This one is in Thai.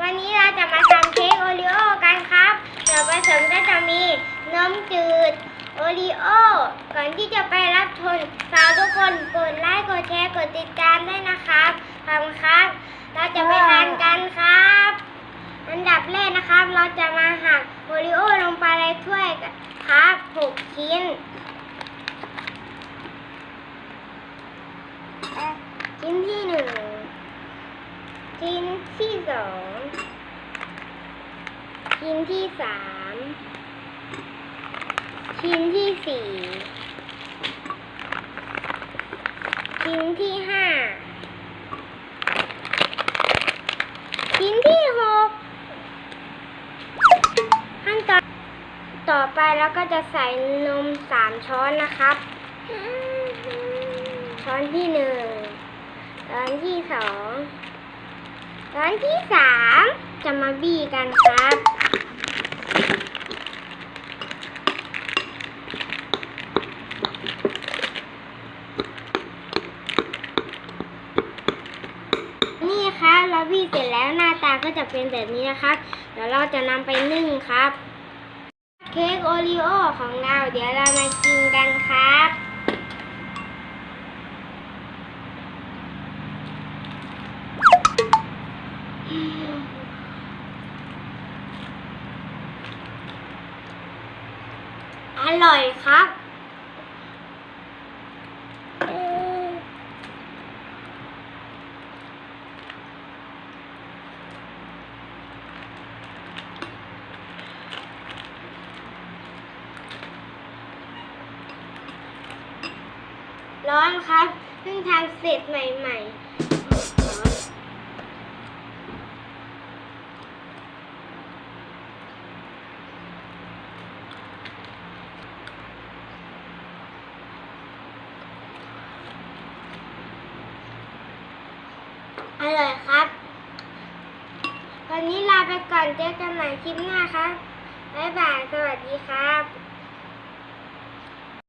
วันนี้เราจะมาทำเค้กโอรีโอกันครับส่วนผสมก็จะมีนมจืดโอรีโอ ก่อนที่จะไปรับชมฝากทุกคนกดไลค์กดแชร์กดติดตามด้วยนะครับขอบคุณครับ เราจะไปทานกันครับ อันดับแรกนะครับ เราจะมาหักโอรีโอลงไปในถ้วยครับหกชิ้นชิ้นที่หนึ่งชิ้นที่สอง ชิ้นที่สาม ชิ้นที่สี่ ชิ้นที่ห้า ชิ้นที่หกขั้นตอนต่อไปเราก็จะใส่นมสามช้อนนะครับ ช้อนที่หนึ่ง ช้อนที่สอง ช้อนที่สามจะมาบี้กันครับ นี่ครับเราบี้เสร็จแล้วหน้าตาก็จะเป็นแบบนี้นะครับ เดี๋ยวเราจะนำไปนึ่งครับ เค้กโอรีโอของเราเดี๋ยวเรามากินกันครับอ ร่อยครับร้อนครับเพิ่งทำเสร็จใหม่ ๆ ร่อยครับ วันนี้ลาไปก่อนเจอกันใหม่คลิปหน้าครับ บ๊ายบาย สวัสดีครับ